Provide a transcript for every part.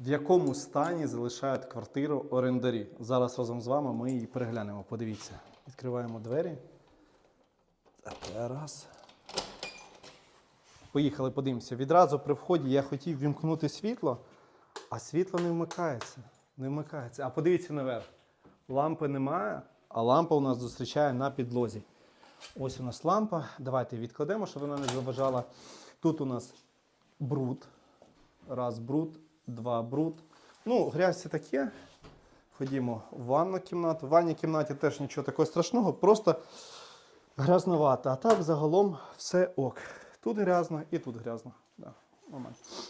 В якому стані залишають квартиру орендарі? Зараз разом з вами ми її переглянемо. Подивіться. Відкриваємо двері. Раз. Поїхали, подивимося. Відразу при вході я хотів вімкнути світло, а світло не вмикається. Не вмикається. А подивіться наверх. Лампи немає, а лампа у нас зустрічає на підлозі. Ось у нас лампа. Давайте відкладемо, щоб вона не заважала. Тут у нас бруд. Раз бруд, два бруд. Ну, грязь це таке. Ходімо в ванну кімнату. В ванній кімнаті теж нічого такого страшного, просто грязновато. А так загалом все ок. Тут грязно і тут грязно. Да.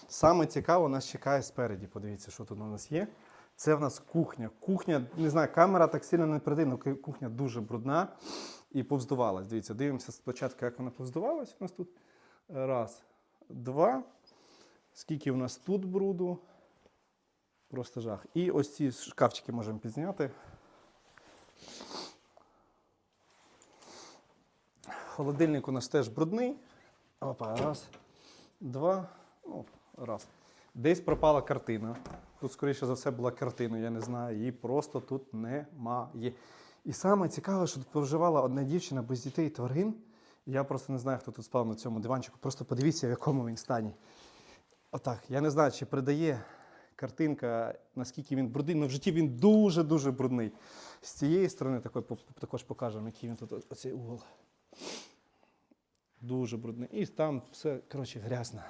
Саме цікаво нас чекає спереді. Подивіться, що тут у нас є. Це в нас кухня. Кухня, не знаю, камера так сильно не але кухня дуже брудна і повздувалась. Дивіться, дивимося спочатку, як вона повздувалась. У нас тут раз, два. Скільки у нас тут бруду? Просто жах. І ось ці шкафчики можемо підзняти. Холодильник у нас теж брудний. Опа, раз, два, ну, раз. Десь пропала картина. Тут, скоріше за все, була картина, я не знаю, її просто тут немає. І саме цікаве, що тут проживала одна дівчина без дітей і тварин. Я просто не знаю, хто тут спав на цьому диванчику. Просто подивіться, в якому він стані. Отак, я не знаю, чи передає картинка, наскільки він брудний, але в житті він дуже-дуже брудний. З цієї сторони також, покажемо, який він тут оцей угол. Дуже брудний. І там все, коротше, грязно.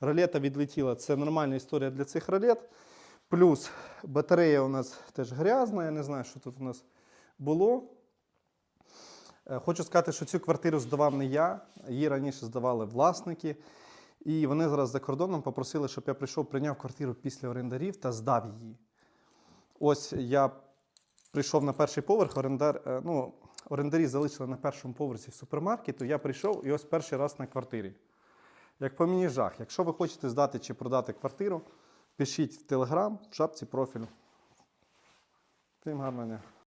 Ролета відлетіла. Це нормальна історія для цих ролет. Плюс батарея у нас теж грязна. Я не знаю, що тут у нас було. Е, Хочу сказати, що цю квартиру здавав не я, її раніше здавали власники. І вони зараз за кордоном попросили, щоб я прийшов, прийняв квартиру після орендарів та здав її. Ось я прийшов на перший поверх, орендар, е, ну, орендарі залишили на першому поверсі в супермаркету. Я прийшов і ось перший раз на квартирі. Як по мені жах, якщо ви хочете здати чи продати квартиру, пишіть в Телеграм, в шапці профілю. Тим гарного дня.